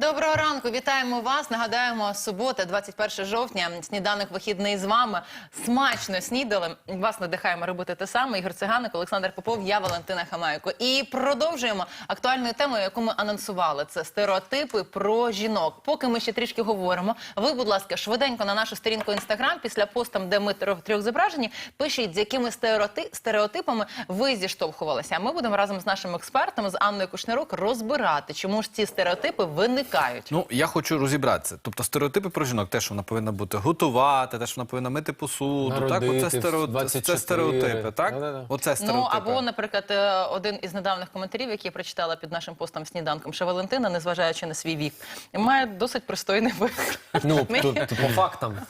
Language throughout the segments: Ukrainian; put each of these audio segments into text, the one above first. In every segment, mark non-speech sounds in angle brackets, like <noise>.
Доброго ранку, вітаємо вас. Нагадаємо, субота, 21 жовтня. Сніданок вихідний з вами. Смачно снідали. Вас надихаємо робити те саме. Ігор Циганик, Олександр Попов, я Валентина Хамайко. І продовжуємо актуальною темою, яку ми анонсували. Це стереотипи про жінок. Поки ми ще трішки говоримо. Ви, будь ласка, швиденько на нашу сторінку інстаграм після постам, де ми трьох, зображені, пишіть, з якими стереоти- стереотипами ви зіштовхувалися. Ми будемо разом з нашим експертом, з Анною Кушнирук, розбирати, чому ж ці стереотипи виникають. Ну, я хочу розібратися. Тобто стереотипи про жінок, те, що вона повинна бути готувати, те, що вона повинна мити посуду. так, оце, в стереотип, 24. це стереотипи, так? Да-да-да. Оце стереотипи. Ну або, наприклад, е, один із недавніх коментарів, який я прочитала під нашим постом сніданком, що Валентина, незважаючи на свій вік, має досить пристойний вигляд. Ну, <laughs> тут, тут по фактам. <laughs>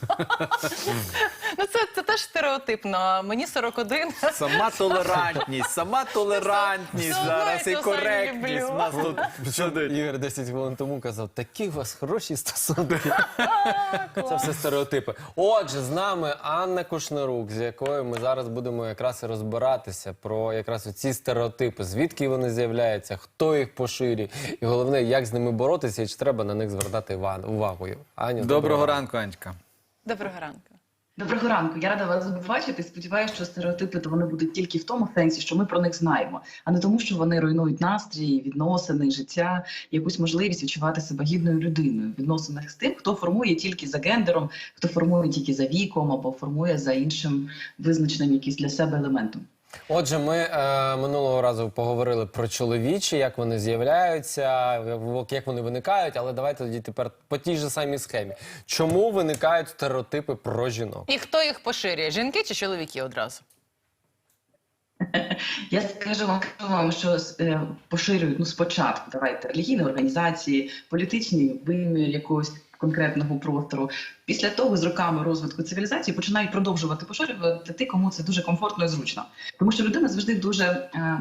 Ну це, це теж стереотипно. Мені 41. Сама <laughs> толерантність, сама толерантність зараз і коректність. нас тут. Ігор 10 хвилин тому казав, такі у вас хороші стосунки. <laughs> Це все стереотипи. Отже, з нами Анна Кушнирук, з якою ми зараз будемо якраз і розбиратися про якраз ці стереотипи, звідки вони з'являються, хто їх поширює, і головне, як з ними боротися, і чи треба на них звертати увагу. Аню, Доброго ранку, Анечка. Доброго ранку. Доброго ранку. Я рада вас бачити. Сподіваюся, що стереотипи то вони будуть тільки в тому сенсі, що ми про них знаємо, а не тому, що вони руйнують настрій, відносини, життя, якусь можливість відчувати себе гідною людиною в відносинах з тим, хто формує тільки за гендером, хто формує тільки за віком або формує за іншим визначеним якийсь для себе елементом. Отже, ми е, минулого разу поговорили про чоловічі, як вони з'являються, як- як вони виникають, але давайте тоді тепер по тій же самій схемі. Чому виникають стереотипи про жінок? І хто їх поширює? Жінки чи чоловіки одразу? <laughs> Я скажу вам, вам, що е, поширюють ну спочатку. Давайте релігійні організації, політичний вимір якогось конкретного простору. Після того, з роками розвитку цивілізації, починають продовжувати поширювати ті, кому це дуже комфортно і зручно, тому що людина завжди дуже. Е,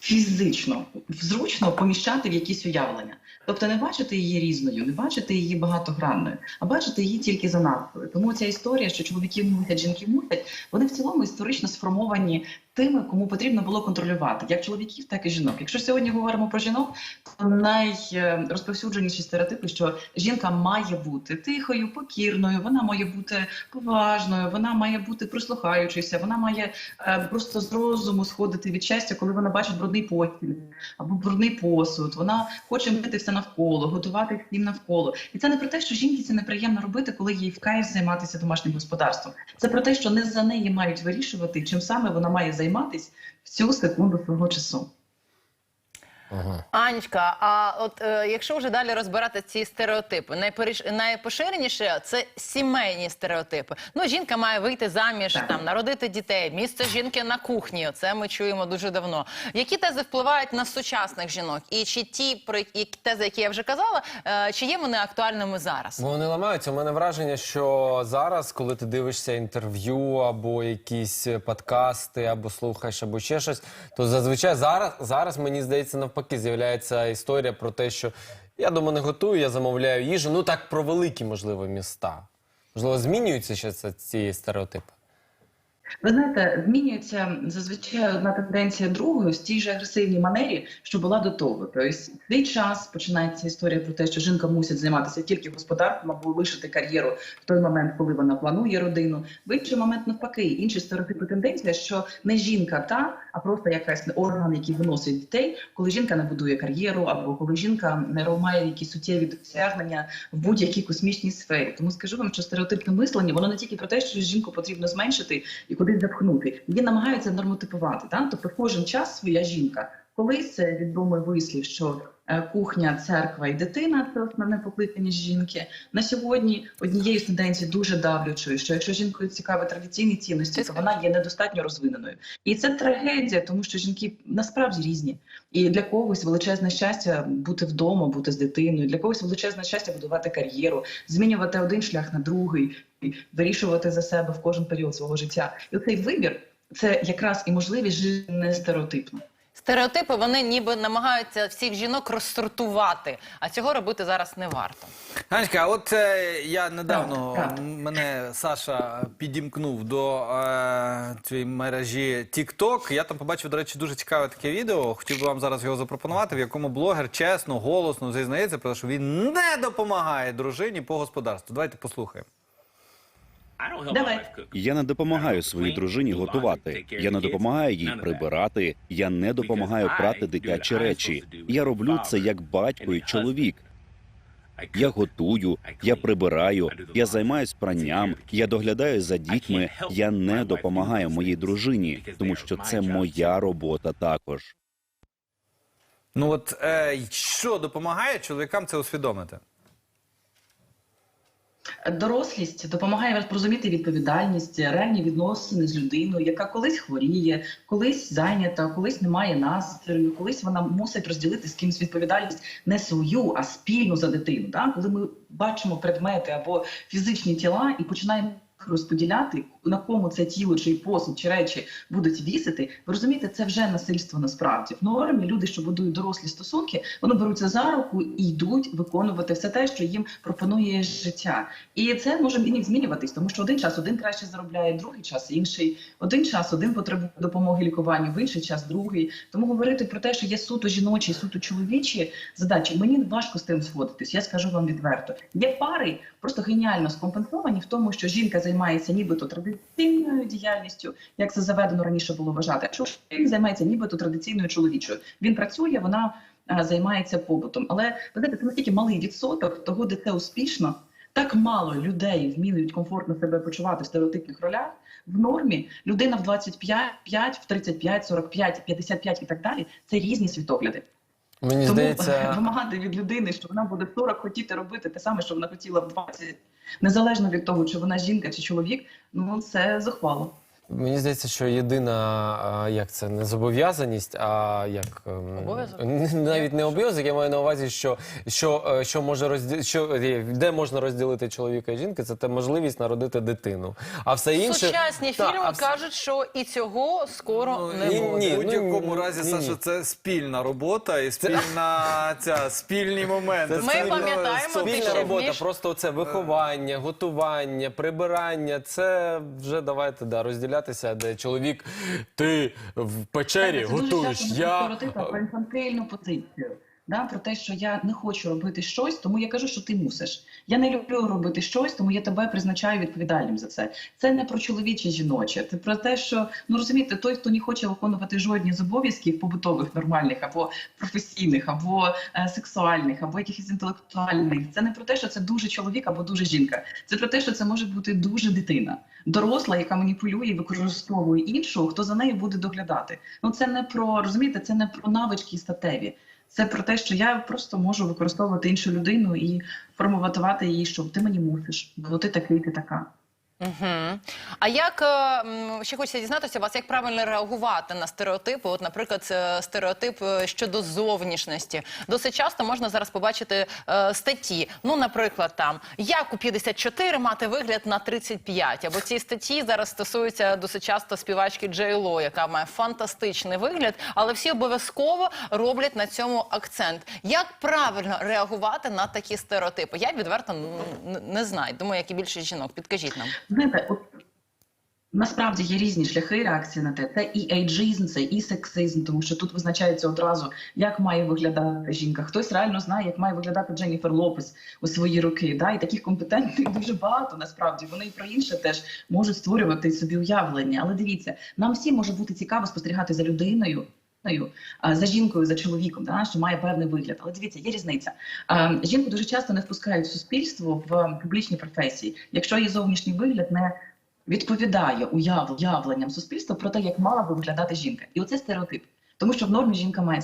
Фізично зручно поміщати в якісь уявлення, тобто не бачити її різною, не бачити її багатогранною, а бачити її тільки за назвою. Тому ця історія, що чоловіків мусять, жінки мусять, вони в цілому історично сформовані тими, кому потрібно було контролювати, як чоловіків, так і жінок. Якщо сьогодні говоримо про жінок, то найрозповсюдженіші стереотипи, що жінка має бути тихою, покірною, вона має бути поважною, вона має бути прислухаючися, вона має е, просто з розуму сходити від щастя, коли вона бачить брудний постіль або брудний посуд. Вона хоче мити все навколо, готувати всім навколо. І це не про те, що жінки це неприємно робити, коли їй в кайф займатися домашнім господарством. Це про те, що не за неї мають вирішувати, чим саме вона має займатись в цю секунду свого часу. Ага. Анечка, а от е, якщо вже далі розбирати ці стереотипи, найперіш- найпоширеніше це сімейні стереотипи. Ну, жінка має вийти заміж, там народити дітей, місце жінки на кухні. Це ми чуємо дуже давно. Які тези впливають на сучасних жінок? І чи ті про які тези, які я вже казала, е, чи є вони актуальними зараз? Бо вони ламаються. У мене враження, що зараз, коли ти дивишся інтерв'ю або якісь подкасти, або слухаєш, або ще щось, то зазвичай зараз, зараз мені здається, навпаки, з'являється історія про те, що я дома не готую, я замовляю їжу. Ну так про великі, можливо, міста. Можливо, змінюються ще ці стереотипи. Ви знаєте, змінюється зазвичай одна тенденція другою в тій же агресивній манері, що була до того. Тобто, в свій час починається історія про те, що жінка мусить займатися тільки господарством або лишити кар'єру в той момент, коли вона планує родину. В інший момент навпаки, інші стереотипи тенденція, що не жінка та, а просто якась орган, який виносить дітей, коли жінка не будує кар'єру, або коли жінка не має якісь суттєві досягнення в будь-якій космічній сфері. Тому скажу вам, що стереотипне мислення воно не тільки про те, що жінку потрібно зменшити і кудись запхнути. Її намагаються нормотипувати. Так? Тобто кожен час своя жінка. Колись це відомий вислів, що е, кухня, церква і дитина це основне покликання жінки. На сьогодні однією з тенденцій дуже давлячою, що якщо жінкою цікаві традиційні цінності, то вона є недостатньо розвиненою. І це трагедія, тому що жінки насправді різні. І для когось величезне щастя бути вдома, бути з дитиною. Для когось величезне щастя будувати кар'єру, змінювати один шлях на другий, вирішувати за себе в кожен період свого життя. І цей вибір це якраз і можливість жити не стереотипно. Стереотипи вони ніби намагаються всіх жінок розсортувати, а цього робити зараз не варто. Анечка, а от е, я недавно Так, так. мене Саша підімкнув до е, цієї мережі TikTok. Я там побачив, до речі, дуже цікаве таке відео. Хотів би вам зараз його запропонувати, в якому блогер чесно, голосно зізнається, про те, що він не допомагає дружині по господарству. Давайте послухаємо. Давай. Я не допомагаю своїй дружині готувати. Я не допомагаю їй прибирати. Я не допомагаю прати дитячі речі. Я роблю це як батько і чоловік. Я готую, я прибираю, я займаюсь пранням, я доглядаю за дітьми. Я не допомагаю моїй дружині, тому що це моя робота також. Ну от е, що допомагає чоловікам це усвідомити? Дорослість допомагає розуміти відповідальність, реальні відносини з людиною, яка колись хворіє, колись зайнята, колись немає настрою, колись вона мусить розділити з кимось відповідальність не свою, а спільну за дитину. Так? Коли ми бачимо предмети або фізичні тіла і починаємо розподіляти, на кому це тіло, чи посуд, чи речі будуть вісити, ви розумієте, це вже насильство насправді. В нормі люди, що будують дорослі стосунки, вони беруться за руку і йдуть виконувати все те, що їм пропонує життя. І це може змінюватись, тому що один час один краще заробляє, другий час інший. Один час один потребує допомоги лікуванню, в інший час другий. Тому говорити про те, що є суто жіночі, суто чоловічі задачі, мені важко з тим згодитись. Я скажу вам відверто. Є пари просто геніально скомпенсовані в тому, що жінка займається нібито традиційною діяльністю, як це заведено раніше було вважати. А чоловік займається нібито традиційною чоловічою. Він працює, вона займається побутом. Але ви знаєте, це настільки малий відсоток того, де це успішно. Так мало людей вміють комфортно себе почувати в стереотипних ролях. В нормі людина в 25, 5, в 35, 45, 55 і так далі. Це різні світогляди. Мені Тому здається, вимагати від людини, що вона буде в 40 хотіти робити те саме, що вона хотіла в 20, незалежно від того, чи вона жінка чи чоловік, ну це захвало. Мені здається, що єдина а, як це не зобов'язаність, а як ем, Обов'язок? н- навіть не обов'язок. Я маю на увазі, що, що, е, що може розділ, що е, де можна розділити чоловіка і жінки, це те можливість народити дитину. А все інше Сучасні Та, фільми а вс- кажуть, що і цього скоро не ні, буде. ні. в будь-якому ну, разі, ні, Саша, ні. це спільна робота і спільна ця спільні моменти. Це Ми Спільно- пам'ятаємо, спільна ти ще робота. робота, вмієш? просто це виховання, готування, прибирання. Це вже давайте да, розділятися, де чоловік ти в печері Це дуже готуєш. часто Я про інфантильну позицію. Да, про те, що я не хочу робити щось, тому я кажу, що ти мусиш. Я не люблю робити щось, тому я тебе призначаю відповідальним за це. Це не про чоловіче жіноче. Це про те, що ну розумієте, той, хто не хоче виконувати жодні з побутових, нормальних або професійних, або е, сексуальних, або якихось інтелектуальних. Це не про те, що це дуже чоловік або дуже жінка. Це про те, що це може бути дуже дитина, доросла, яка маніпулює і використовує іншого, хто за нею буде доглядати. Ну це не про розумієте, це не про навички статеві. Це про те, що я просто можу використовувати іншу людину і формувати її, що ти мені мусиш, бо ти такий, ти така. Угу. А як е, ще хочеться дізнатися вас, як правильно реагувати на стереотипи? От, наприклад, е, стереотип е, щодо зовнішності. Досить часто можна зараз побачити е, статті. Ну, наприклад, там як у 54 мати вигляд на 35. Або ці статті зараз стосуються досить часто співачки Джей Ло, яка має фантастичний вигляд, але всі обов'язково роблять на цьому акцент. Як правильно реагувати на такі стереотипи? Я відверто не знаю. Думаю, як і більшість жінок. Підкажіть нам. Знаєте, от насправді є різні шляхи реакції на те. Це і ейджизм, це і сексизм, тому що тут визначається одразу, як має виглядати жінка. Хтось реально знає, як має виглядати Дженніфер Лопес у свої роки. Да? І таких компетентних <laughs> дуже багато насправді. Вони і про інше теж можуть створювати собі уявлення. Але дивіться, нам всім може бути цікаво спостерігати за людиною. А, За жінкою, за чоловіком, да, що має певний вигляд. Але дивіться, є різниця. Жінку дуже часто не впускають в суспільство в публічні професії, якщо її зовнішній вигляд не відповідає уяв, уявленням суспільства про те, як мала би виглядати жінка. І оце стереотип. Тому що в нормі жінка має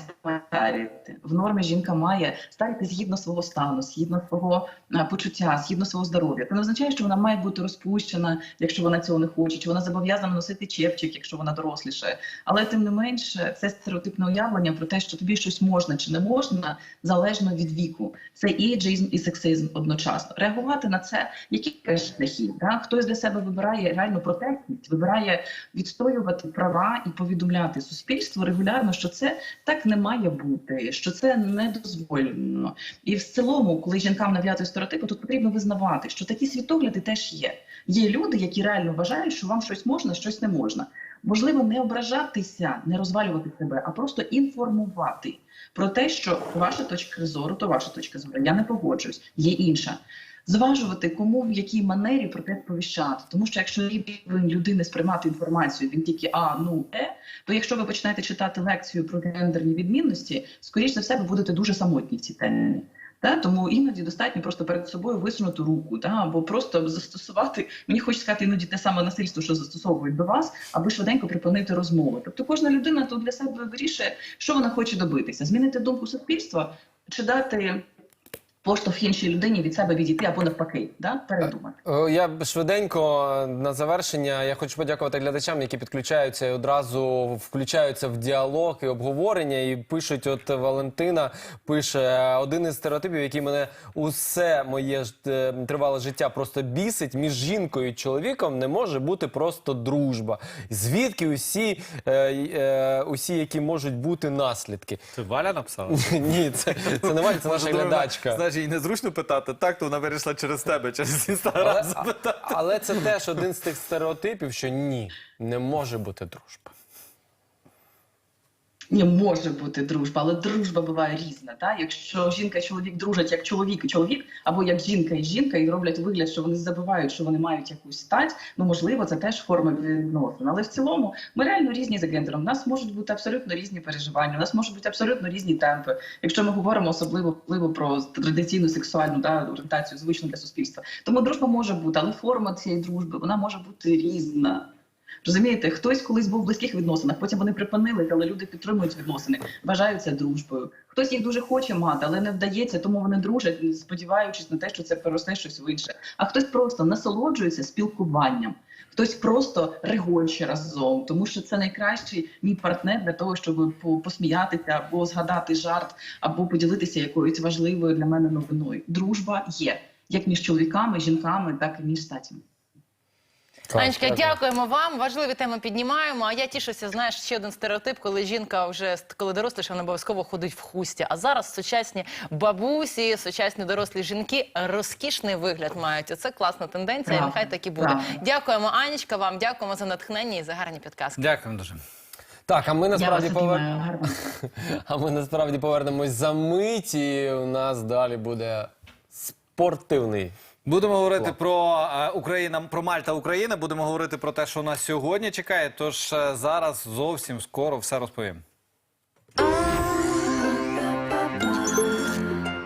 старіти, в нормі жінка має старіти згідно свого стану, згідно свого почуття, згідно свого здоров'я. Це не означає, що вона має бути розпущена, якщо вона цього не хоче, чи вона зобов'язана носити чепчик, якщо вона доросліше. Але тим не менше, це стереотипне уявлення про те, що тобі щось можна чи не можна, залежно від віку. Це і еджизм, і сексизм одночасно. Реагувати на це, які шляхи. Да? Хтось для себе вибирає реальну протектність, вибирає відстоювати права і повідомляти суспільству регулярно говоримо, що це так не має бути, що це не дозволено. І в цілому, коли жінкам нав'язують стереотипи, тут потрібно визнавати, що такі світогляди теж є. Є люди, які реально вважають, що вам щось можна, щось не можна. Можливо, не ображатися, не розвалювати себе, а просто інформувати про те, що ваша точка зору, то ваша точка зору. Я не погоджуюсь, є інша. Зважувати, кому в якій манері про те сповіщати. Тому що якщо рівень людини сприймати інформацію, він тільки а, ну, е, то якщо ви починаєте читати лекцію про гендерні відмінності, скоріш за все, ви будете дуже самотні в цій темі. Та? Тому іноді достатньо просто перед собою висунути руку, та? або просто застосувати, мені хочеться сказати, іноді те саме насильство, що застосовують до вас, аби швиденько припинити розмову. Тобто кожна людина тут для себе вирішує, що вона хоче добитися: змінити думку суспільства чи дати поштовх іншій людині від себе відійти або навпаки, да? передумати. Е, Я швиденько е, на завершення. Я хочу подякувати глядачам, які підключаються і одразу включаються в діалог і обговорення. І пишуть: от Валентина пише один із стереотипів, який мене усе моє е, тривале життя просто бісить. Між жінкою і чоловіком не може бути просто дружба. Звідки усі, е, е, усі, які можуть бути наслідки? Це Валя написала? <laughs> Ні, це, це не Валя, це наша глядачка. Знаєш, їй незручно питати, так, то вона вирішила через тебе, через інстаграм запитати. але це теж один з тих стереотипів, що ні, не може бути дружба. Ні, може бути дружба, але дружба буває різна. Та? Якщо жінка і чоловік дружать як чоловік і чоловік, або як жінка і жінка, і роблять вигляд, що вони забувають, що вони мають якусь стать, ну можливо, це теж форма відносин. Але в цілому ми реально різні за гендером. У нас можуть бути абсолютно різні переживання, у нас можуть бути абсолютно різні темпи. Якщо ми говоримо особливо впливу про традиційну сексуальну да, орієнтацію, звичну для суспільства. Тому дружба може бути, але форма цієї дружби вона може бути різна. Розумієте, хтось колись був в близьких відносинах, потім вони припинили, але люди підтримують відносини, вважаються дружбою. Хтось їх дуже хоче мати, але не вдається, тому вони дружать, сподіваючись на те, що це переросте щось в інше. А хтось просто насолоджується спілкуванням. Хтось просто регоче разом, тому що це найкращий мій партнер для того, щоб по- посміятися або згадати жарт, або поділитися якоюсь важливою для мене новиною. Дружба є як між чоловіками, жінками, так і між статями. Анечка, дякуємо вам. Важливі теми піднімаємо. А я тішуся, знаєш, ще один стереотип, коли жінка вже коли доросліша, вона обов'язково ходить в хусті. А зараз сучасні бабусі, сучасні дорослі жінки розкішний вигляд мають. Оце класна тенденція, і нехай так і буде. Дякуємо, Анечка. Вам дякуємо за натхнення і за гарні підказки. Дякуємо дуже. Так, а ми насправді повер... <laughs> а ми насправді повернемось за мить, і у нас далі буде спортивний. Будемо говорити про е, Україна, про Мальта Україна. Будемо говорити про те, що нас сьогодні чекає. Тож е, зараз зовсім скоро все розповім.